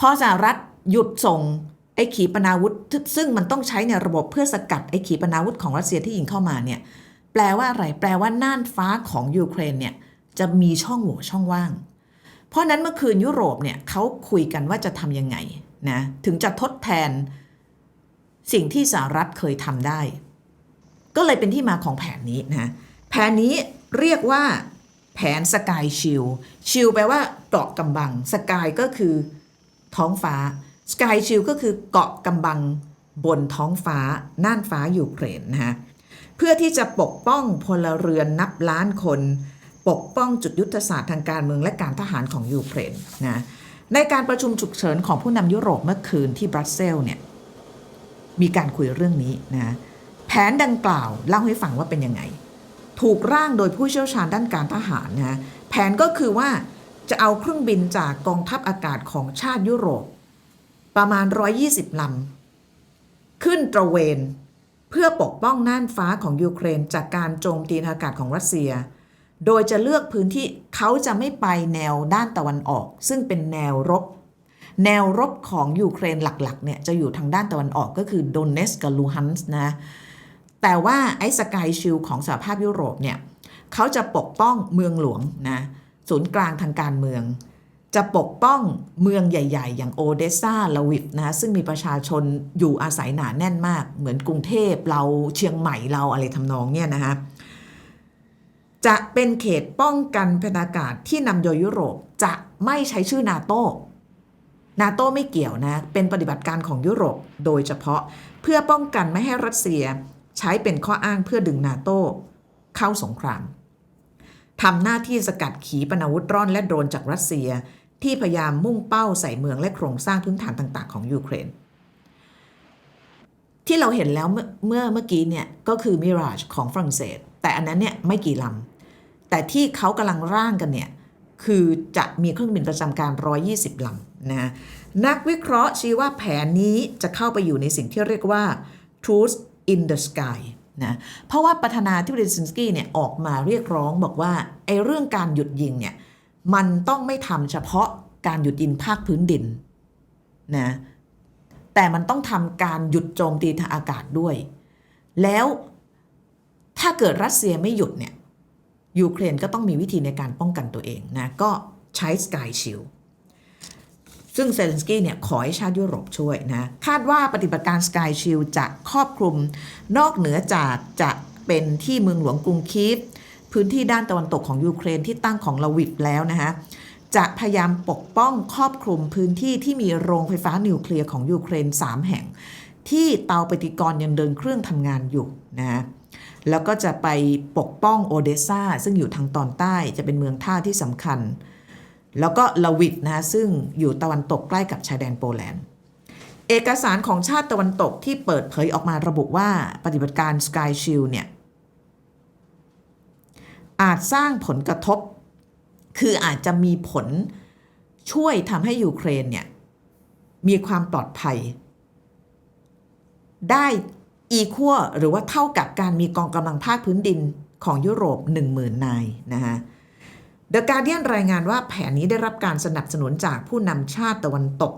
พอสหรัฐหยุดส่งไอ้ขีปนาวุธ ซึ่งมันต้องใช้ในระบบเพื่อสกัดไอ้ขีปนาวุธของรัสเซียที่ยิงเข้ามาเนี่ยแปลว่าอะไรแปลว่าน่านฟ้าของยูเครนเนี่ยจะมีช่องโหว่ช่องว่าง เพราะนั้นเมื่อคืนยุโรปเนี่ยเขาคุยกันว่าจะทำยังไงนะถึงจะทดแทนสิ่งที่สหรัฐเคยทำได้ ก็เลยเป็นที่มาของแผนนี้นะแผนนี้เรียกว่าแผนสกายชิลชิลแปลว่าเกาะกำบังสกายก็คือ ท้องฟ้าสกายชิลก็คือเกาะกำบังบนท้องฟ้าน่านฟ้ายูเครนนะฮะเพื่อที่จะปกป้องพลเรือนนับล้านคน ปกป้องจุดยุทธศาสตร์ทางการเมืองและการทหารของยูเครนนะในการประชุมฉุกเฉินของผู้นำยุโรปเมื่อคืนที่บรัสเซลส์เนี่ยมีการคุยเรื่องนี้นะแผนดังกล่าวเล่าให้ฟังว่าเป็นยังไง ถูกร่างโดยผู้เชี่ยวชาญด้านการทหารนะแผนก็คือว่า จะเอาเครื่องบินจากกองทัพอากาศของชาติยุโรป ประมาณ 120 ลำ ขึ้นตระเวน เพื่อปกป้องน่านฟ้าของยูเครนจากการโจมตีทางอากาศของรัสเซีย โดยจะเลือกพื้นที่เขาจะไม่ไปแนวด้านตะวันออก ซึ่งเป็นแนวรบ แนวรบของยูเครนหลักๆเนี่ยจะอยู่ทางด้านตะวันออกก็คือโดเนสกับลูฮันส์นะ แต่ว่าไอ้สกายชิลของสหภาพยุโรปเนี่ยเขาจะปกป้องเมืองหลวงนะ ศูนย์กลางทางการเมือง จะปกป้องเมืองใหญ่ ๆ อย่างโอเดสซาลาวิฟนะซึ่งมีประชาชนอยู่อาศัยหนาแน่นมาก เหมือนกรุงเทพเราเชียงใหม่เราอะไรทำนองเนี่ยนะคะจะเป็นเขตป้องกันพนากาศที่นำโดยยุโรปจะไม่ใช้ชื่อนาโตนาโตไม่เกี่ยวนะ เป็นปฏิบัติการของยุโรปโดยเฉพาะเพื่อป้องกันไม่ให้รัสเซียใช้เป็นข้ออ้างเพื่อดึงนาโตเข้าสงคราม ทำหน้าที่สกัดขีปนาวุธร่อนและโดรนจากรัสเซีย ที่พยายามมุ่งเป้าใส่เมืองและโครงสร้างพื้นฐานต่างๆ ของยูเครน ที่เราเห็นแล้วเมื่อเมื่อเมื่อกี้เนี่ยก็คือมิราชของฝรั่งเศส แต่อันนั้นเนี่ยไม่กี่ลำ แต่ที่เขากำลังร่างกันเนี่ยคือจะมีเครื่องบินประจำการ 120 ลำนะนักวิเคราะห์ชี้ว่าแผนนี้จะเข้าไปอยู่ในสิ่งที่เรียกว่า truth in the sky นะเพราะว่าประธานาธิบดีซินสกี้เนี่ยออกมาเรียกร้องบอกว่าไอ้เรื่องการหยุดยิงเนี่ยมันต้องไม่ทำเฉพาะการหยุดยิงภาคพื้นดินนะแต่มันต้องทำการหยุดโจมตีทางอากาศด้วย แล้วถ้าเกิดรัสเซียไม่หยุดเนี่ยยูเครนก็ต้องมีวิธีในการป้องกันตัวเองนะก็ใช้ Sky Shield ซึ่งเซเลนสกี้เนี่ยขอให้ชาติยุโรปช่วยนะคาดว่าปฏิบัติการ Sky Shield จะครอบคลุม นอกเหนือจากจะเป็นที่เมืองหลวงกรุงคีฟพื้นที่ด้านตะวันตกของยูเครนที่ตั้งของลาวิฟแล้วนะคะจะพยายามปกป้องครอบคลุมพื้นที่ที่มีโรงไฟฟ้านิวเคลียร์ของยูเครน 3 แห่ง ที่เตาปฏิกรณ์ยังเดินเครื่องทำงานอยู่นะแล้วก็จะไปปกป้องโอเดสซาซึ่งอยู่ทางตอนใต้จะเป็นเมืองท่าที่สำคัญ แล้วก็ลาวิฟนะซึ่งอยู่ตะวันตกใกล้กับชายแดนโปแลนด์ เอกสารของชาติตะวันตกที่เปิดเผยออกมาระบุว่าปฏิบัติการ Sky Shield เนี่ยอาจสร้างผลกระทบ คืออาจจะมีผลช่วยทำให้ยูเครนเนี่ยมีความปลอดภัย ได้อีควหรือว่าเท่ากับการมีกองกำลังภาคพื้นดินของยุโรป 10,000 นายนะคะ เดอะการเดียนรายงานว่าแผนนี้ได้รับการสนับสนุนจากผู้นำชาติตะวันตก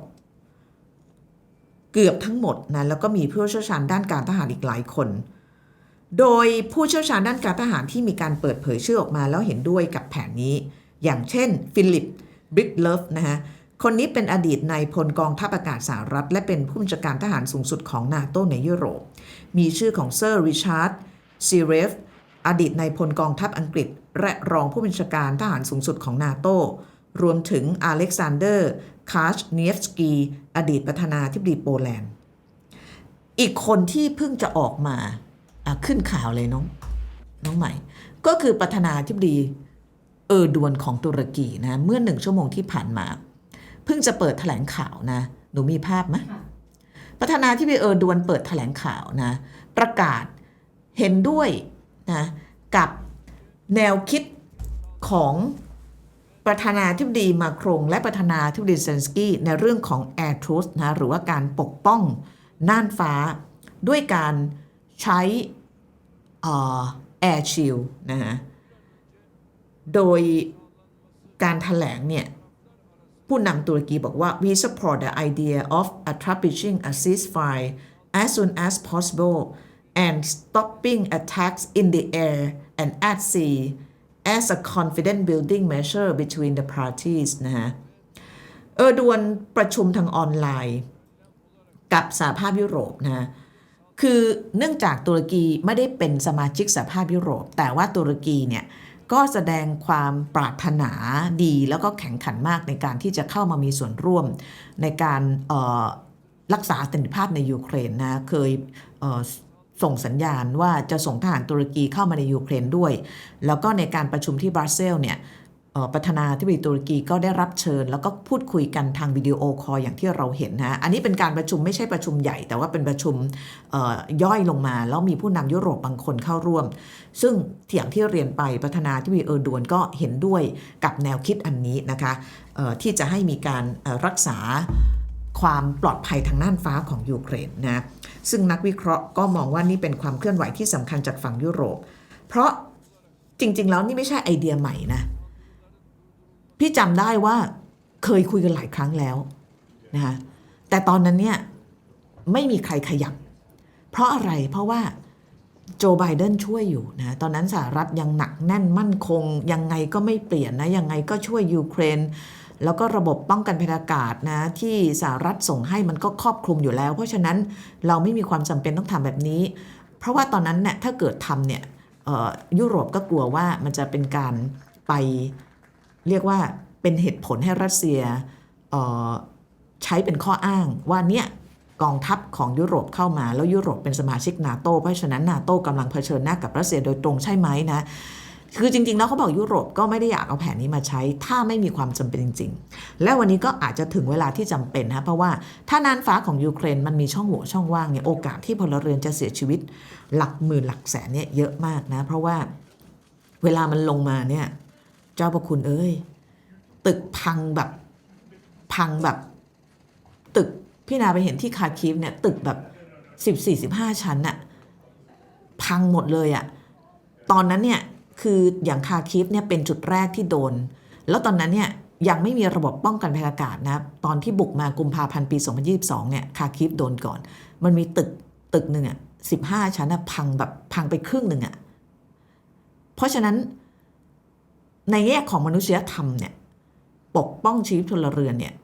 เกือบทั้งหมดนะแล้วก็มีผู้เชี่ยวชาญด้านการทหารอีกหลายคน โดยผู้เชี่ยวชาญด้านการทหารที่มีการเปิดเผยชื่อออกมาแล้วเห็นด้วยกับแผนนี้ อย่างเช่นฟิลิปบริกเลฟนะฮะคนนี้เป็นอดีตนายพลกองทัพอากาศสหรัฐ และเป็นผู้บัญชาการทหารสูงสุดของนาโตในยุโรป มีชื่อของเซอร์ริชาร์ดซีเรฟ อดีตนายพลกองทัพอังกฤษ และรองผู้บัญชาการทหารสูงสุดของนาโตรวมถึงอเล็กซานเดอร์ คาชเนียฟสกี อดีตประธานาธิบดีโปแลนด์ อีกคนที่เพิ่งจะออกมาขึ้นข่าวเลยน้องน้องใหม่ ก็คือประธานาธิบดีเออร์ดวนของตุรกีนะ เมื่อหนึ่งชั่วโมงที่ผ่านมา เพิ่งจะเปิดแถลงข่าวนะ หนูมีภาพไหมประธานาธิบดีเออร์ดวนเปิดแถลงข่าวนะ ประกาศเห็นด้วย นะกับแนวคิดของประธานาธิบดีมาครงและประธานาธิบดีเซนสกี้ในเรื่องของ Air Truth นะหรือว่าการปกป้องน่านฟ้าด้วยการใช้ Air Shield นะฮะโดยการถแถลงเนี่ย ผู้นำตุรกีบอกว่า we support the idea of establishing a ceasefire as soon as possible and stopping attacks in the air and at sea as a confidence building measure between the parties นะฮะเออดวนประชุมทางออนไลน์ กับสหภาพยุโรปนะคือเนื่องจากตุรกีไม่ได้เป็นสมาชิกสหภาพยุโรป แต่ว่าตุรกีเนี่ยก็แสดงความปรารถนาดีแล้วก็แข็งขันมากในการที่จะเข้ามามีส่วนร่วมในการออรักษาสันติภาพในยูเครนนะเคยเส่งสัญญาณว่าจะส่งทหารตุรกีเข้ามาในยูเครนด้วย แล้วก็ในการประชุมที่บรัสเซลส์เนี่ยประธานาธิบดีตุรกีก็ได้รับเชิญ แล้วก็พูดคุยกันทางวิดีโอคอลอย่างที่เราเห็นนะอันนี้เป็นการประชุมไม่ใช่ประชุมใหญ่ แต่ว่าเป็นประชุมย่อยลงมา แล้วมีผู้นำยุโรปบางคนเข้าร่วม ซึ่งอย่างที่เรียนไปประธานาธิบดีเออร์ดวนก็เห็นด้วยกับแนวคิดอันนี้นะคะที่จะให้มีการรักษา ความปลอดภัยทางน่านฟ้าของยูเครนนะซึ่งนักวิเคราะห์ก็มองว่านี่เป็นความเคลื่อนไหวที่สำคัญจากฝั่งยุโรป เพราะจริง ๆ แล้วนี่ไม่ใช่ไอเดียใหม่นะ พี่จำได้ว่าเคยคุยกันหลายครั้งแล้วนะคะแต่ตอนนั้นเนี่ยไม่มีใครขยับ เพราะอะไรเพราะว่าโจไบเดนช่วยอยู่นะตอนนั้นสหรัฐยังหนักแน่นมั่นคง ยังไงก็ไม่เปลี่ยนนะ ยังไงก็ช่วยยูเครน แล้วก็ระบบป้องกันภัยอากาศนะที่สหรัฐส่งให้มันก็ครอบคลุมอยู่แล้ว เพราะฉะนั้นเราไม่มีความจำเป็นต้องทำแบบนี้ เพราะว่าตอนนั้นเนี่ยถ้าเกิดทำเนี่ยยุโรปก็กลัวว่ามันจะเป็นการไปเรียกว่าเป็นเหตุผลให้รัสเซียใช้เป็นข้ออ้างว่าเนี่ยกองทัพของยุโรปเข้ามา แล้วยุโรปเป็นสมาชิกนาโตเพราะฉะนั้นนาโตกำลังเผชิญหน้ากับรัสเซียโดยตรงใช่ไหมนะ คือจริงๆแล้วเขาบอกยุโรปก็ไม่ได้อยากเอาแผนนี้มาใช้ ถ้าไม่มีความจำเป็นจริง ๆ และวันนี้ก็อาจจะถึงเวลาที่จำเป็นนะเพราะว่าถ้าน่านฟ้าของยูเครนมันมีช่องโหว่ช่องว่างเนี่ยโอกาสที่พลเรือนจะเสียชีวิต หลักหมื่นหลักแสนเนี่ยเยอะมากนะ เพราะว่าเวลามันลงมาเนี่ย เจ้าประคุณเอ้ยตึกพังแบบพังแบบ ตึกพี่นาไปเห็นที่คาคีฟเนี่ยตึกแบบสิบสี่สิบห้าชั้นน่ะพังหมดเลยอะ่ะตอนนั้นเนี่ย คืออย่างคาคีฟเนี่ยเป็นจุดแรกที่โดน แล้วตอนนั้นเนี่ยยังไม่มีระบบป้องกันภัยอากาศนะตอนที่บุกมากุมภาพันธ์ปี 2022 เนี่ยคาคีฟโดนก่อน มันมีตึกตึกหนึ่งอะสิบห้าชั้นอะพังแบบพังไปครึ่งหนึ่งอะเพราะฉะนั้นในแง่ของมนุษยธรรมเนี่ยปกป้องชีวิตพลเรือนเนี่ย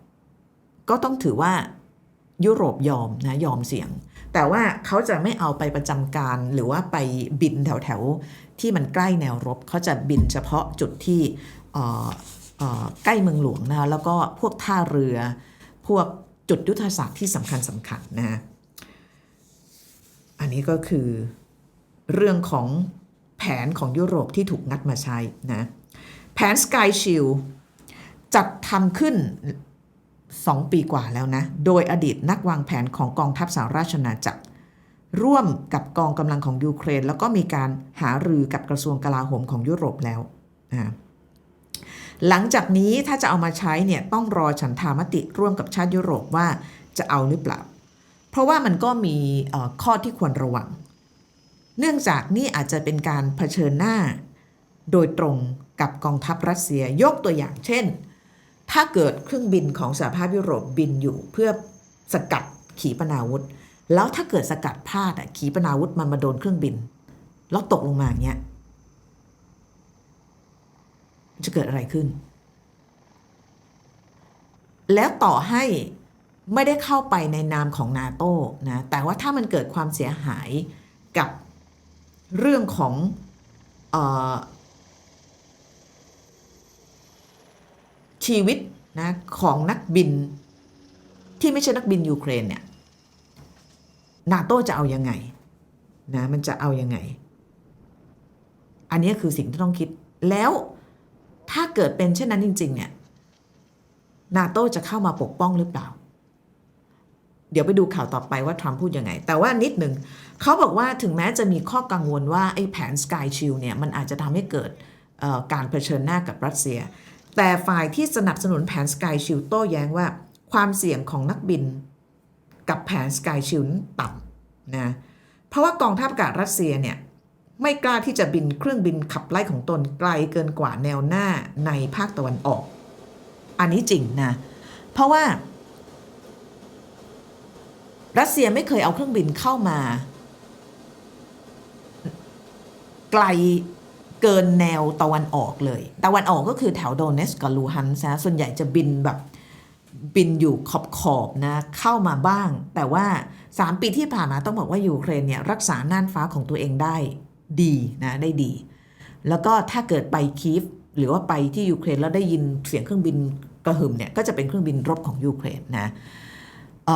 ก็ต้องถือว่า ยุโรปยอมนะยอมเสี่ยง แต่ว่าเขาจะไม่เอาไปประจำการหรือว่าไปบินแถวๆ ที่มันใกล้แนวรบเขาจะบินเฉพาะจุดที่ใกล้เมืองหลวงนะแล้วก็พวกท่าเรือ พวกจุดยุทธศาสตร์ที่สำคัญสำคัญนะอันนี้ก็คือเรื่องของแผนของยุโรปที่ถูกงัดมาใช้นะแผน Sky Shield จัดทำขึ้น 2 ปีกว่าแล้วนะ โดยอดีตนักวางแผนของกองทัพสหราชอาณาจักร ร่วมกับกองกำลังของยูเครน แล้วก็มีการหารือกับกระทรวงกลาโหมของยุโรปแล้วนะหลังจากนี้ถ้าจะเอามาใช้เนี่ยต้องรอฉันทามติร่วมกับชาติยุโรปว่าจะเอาหรือเปล่า เพราะว่ามันก็มีข้อที่ควรระวัง เนื่องจากนี่อาจจะเป็นการเผชิญหน้า โดยตรงกับกองทัพรัสเซียยกตัวอย่างเช่น ถ้าเกิดเครื่องบินของสหภาพยุโรปบินอยู่เพื่อสกัดขีปนาวุธ แล้วถ้าเกิดสกัดพลาดอะขีปนาวุธมันมาโดนเครื่องบิน แล้วตกลงมาอย่างเงี้ยจะเกิดอะไรขึ้น แล้วต่อให้ไม่ได้เข้าไปในนามของนาโต้นะแต่ว่าถ้ามันเกิดความเสียหายกับเรื่องของออ ชีวิตนะของนักบิน ที่ไม่ใช่นักบินยูเครนเนี่ยนาโต้จะเอายังไงนะมันจะเอายังไง อันนี้คือสิ่งที่ต้องคิดแล้วถ้าเกิดเป็นเช่นนั้นจริง ๆ เนี่ยนาโต้จะเข้ามาปกป้องหรือเปล่า เดี๋ยวไปดูข่าวต่อไปว่าทรัมป์พูดยังไง แต่ว่านิดหนึ่งเขาบอกว่าถึงแม้จะมีข้อกังวลว่าไอ้แผน Sky Shield เนี่ยมันอาจจะทำให้เกิดการเผชิญหน้ากับรัสเซีย แต่ฝ่ายที่สนับสนุนแผน Sky Shield โต้แย้งว่า ความเสี่ยงของนักบิน กับแผน Sky Shield นั้นต่ำนะเพราะว่ากองทัพอากาศรัสเซียเนี่ยไม่กล้าที่จะบินเครื่องบินขับไล่ของตนไกลเกินกว่าแนวหน้าในภาคตะวันออก อันนี้จริงนะ เพราะว่า รัสเซียไม่เคยเอาเครื่องบินเข้ามา ไกล เกินแนวตะวันออกเลย ตะวันออกก็คือแถวโดเนสกับลูฮันส์นะส่วนใหญ่จะบินแบบบินอยู่ขอบขอบนะ เข้ามาบ้าง แต่ว่า 3 ปีที่ผ่านมาต้องบอกว่ายูเครนเนี่ยรักษาน่านฟ้าของตัวเองได้ดีนะได้ดี แล้วก็ถ้าเกิดไปคีฟหรือว่าไปที่ยูเครนแล้วได้ยินเสียงเครื่องบินกระหึ่มเนี่ยก็จะเป็นเครื่องบินรบของยูเครนนะเ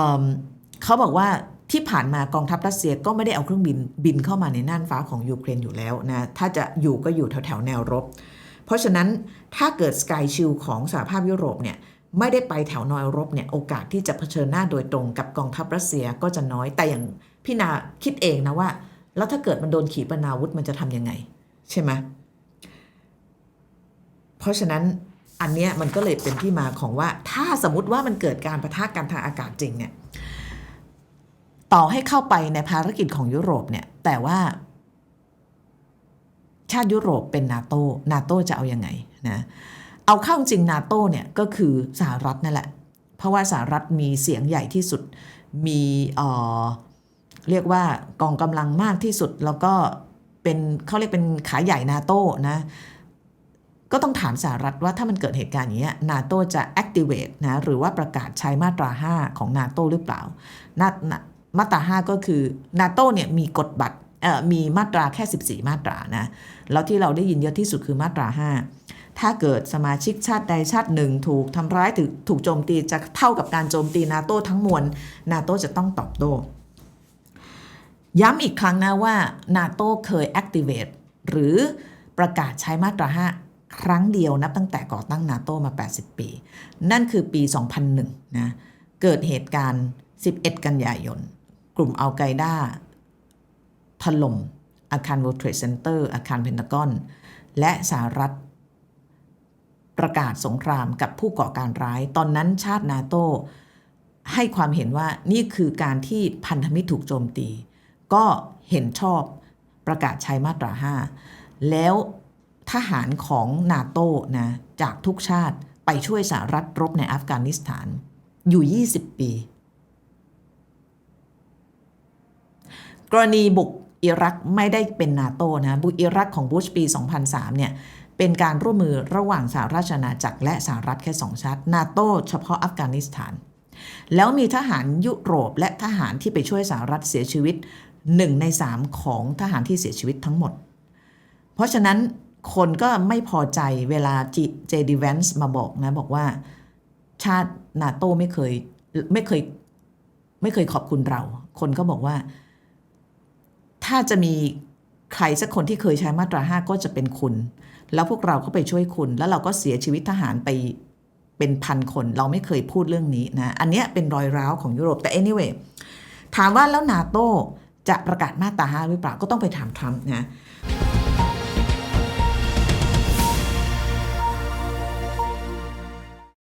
เขาบอกว่า ที่ผ่านมากองทัพรัสเซียก็ไม่ได้เอาเครื่องบินบินเข้ามาในน่านฟ้าของยูเครนอยู่แล้วนะ ถ้าจะอยู่ก็อยู่แถวแถวๆแนวรบ เพราะฉะนั้นถ้าเกิดสกายชิลของสหภาพยุโรปเนี่ยไม่ได้ไปแถวแนวรบเนี่ยโอกาสที่จะเผชิญหน้าโดยตรงกับกองทัพรัสเซียก็จะน้อยแต่อย่างพี่นาคิดเองนะว่า แล้วถ้าเกิดมันโดนขีปนาวุธมันจะทำยังไง ใช่ไหมเพราะฉะนั้นอันเนี้ยมันก็เลยเป็นที่มาของว่าถ้าสมมติว่ามันเกิดการประทะกันทางอากาศจริงเนี่ย ต่อให้เข้าไปในภารกิจของยุโรปเนี่ย แต่ว่า ชาติยุโรปเป็นนาโตนาโตจะเอาอยัางไงนะเอาเข้าจริงนาโตเนี่ยก็คือสหรัฐนั่นแหละ เพราะว่าสหรัฐมีเสียงใหญ่ที่สุดมีเออเรียกว่ากองกำลังมากที่สุดแล้วก็เป็นเขาเรียกเป็นขาใหญ่นาโตนะก็ต้องถามสหรัฐว่าถ้ามันเกิดเหตุการณ์อย่างนี้นาโตจะ activate นะหรือว่าประกาศใช้มาตรา 5 ของนาโตหรือเปล่านานา มาตรา 5 ก็คือนาโตเนี่ยมีกฎบัตรมีมาตราแค่ 14 มาตรานะแล้วที่เราได้ยินเยอะที่สุดคือมาตรา 5 ถ้าเกิดสมาชิกชาติใดชาติหนึ่ง ถูกทำร้ายถูกถูกโจมตีจะเท่ากับการโจมตีนาโตทั้งมวลนาโตจะต้องตอบโต้ย้ำอีกครั้งนะว่านาโตเคย activate หรือประกาศใช้มาตรา 5 ครั้งเดียวนับตั้งแต่ก่อตั้งนาโตมา 80 ปี นั่นคือปี 2001 นะ เกิดเหตุการณ์ 11 กันยายน กลุ่มอัลไกด้าถล่มอาคาร World Trade Center อาคารเพนทากอน และสหรัฐ ประกาศสงครามกับผู้ก่อการร้าย ตอนนั้นชาตินาโตให้ความเห็นว่านี่คือการที่พันธมิตรถูกโจมตี ก็เห็นชอบประกาศใช้มาตรา 5 แล้วทหารของนาโตนะจากทุกชาติไปช่วยสหรัฐรบในอัฟกานิสถานอยู่ 20 ปี กรณีบุกอิรักไม่ได้เป็นนาโตนะบุกอิรักของบุชปี 2003 เนี่ยเป็นการร่วมมือระหว่างสหราชอาณาจักรและสหรัฐแค่สองชาตินาโตเฉพาะอัฟกานิสถาน แล้วมีทหารยุโรปและทหารที่ไปช่วยสหรัฐเสียชีวิต1ใน3ของทหารที่เสียชีวิตทั้งหมด เพราะฉะนั้นคนก็ไม่พอใจเวลาเจดีแวนส์มาบอกนะ บอกว่าชาตินาโตไม่เคยไม่เคยไม่เคยขอบคุณเรา คนก็บอกว่า ถ้าจะมีใครสักคนที่เคยใช้มาตราห้าก็จะเป็นคุณ แล้วพวกเราก็ไปช่วยคุณ แล้วเราก็เสียชีวิตทหารไปเป็นพันคน เราไม่เคยพูดเรื่องนี้นะ อันเนี้ยเป็นรอยร้าวของยุโรป แต่ anyway ถามว่าแล้วนาโตจะประกาศมาตราห้าหรือเปล่า ก็ต้องไปถามทรัมป์นะ